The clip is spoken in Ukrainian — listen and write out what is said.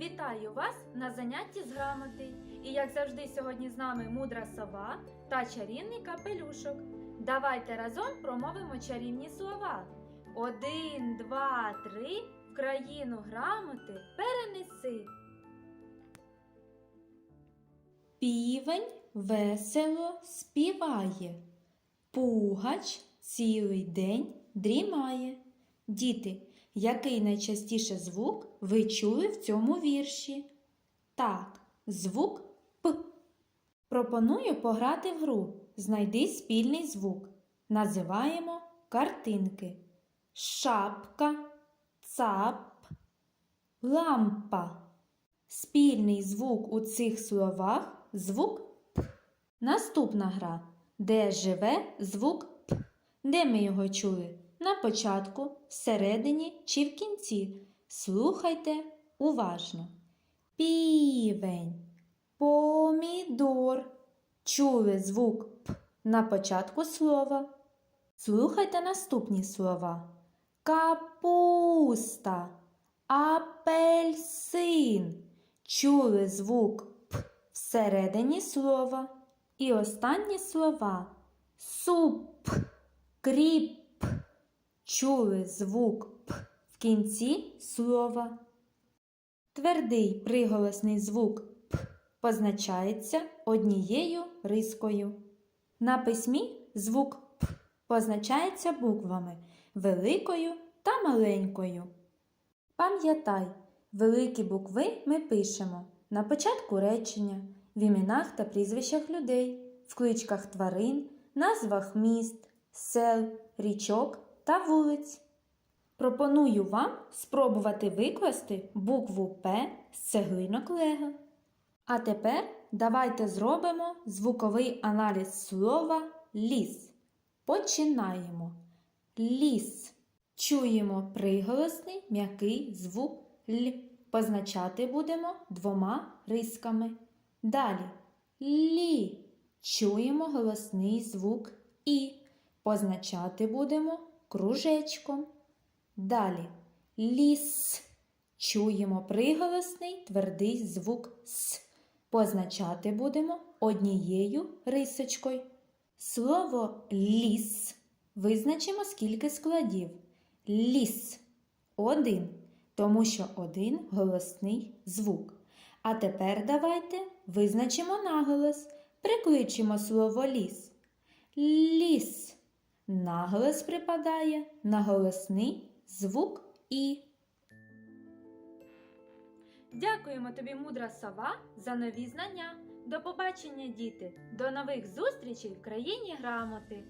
Вітаю вас на занятті з грамоти. І як завжди, сьогодні з нами мудра сова та чарівний капелюшок. Давайте разом промовимо чарівні слова. Один, два, три. В країну грамоти перенеси. Півень весело співає. Пугач цілий день дрімає. Діти, який найчастіше звук ви чули в цьому вірші? Так, звук П. Пропоную пограти в гру. Знайди спільний звук. Називаємо картинки. Шапка, цап, лампа. Спільний звук у цих словах звук П. Наступна гра. Де живе звук П? Де ми його чули? На початку, всередині чи в кінці. Слухайте уважно. Півень, помідор. Чули звук П на початку слова. Слухайте наступні слова. Капуста, апельсин. Чули звук П всередині слова. І останні слова. Суп, кріп. Чули звук П в кінці слова. Твердий приголосний звук П позначається однією рискою. На письмі звук П позначається буквами великою та маленькою. Пам'ятай, великі букви ми пишемо на початку речення, в іменах та прізвищах людей, в кличках тварин, назвах міст, сел, річок та вулиць. Пропоную вам спробувати викласти букву П з цеглинок Лего. А тепер давайте зробимо звуковий аналіз слова ліс. Починаємо. Ліс. Чуємо приголосний м'який звук Л. Позначати будемо двома рисками. Далі лі. Чуємо голосний звук І. Позначати будемо кружечком. Далі ліс. Чуємо приголосний твердий звук С. Позначати будемо однією рисочкою. Слово ліс визначимо скільки складів. Ліс один, тому що один голосний звук. А тепер давайте визначимо наголос, прикличемо слово ліс. Ліс. Наголос припадає на голосний звук І. Дякуємо тобі, мудра сова, за нові знання. До побачення, діти! До нових зустрічей в країні грамоти!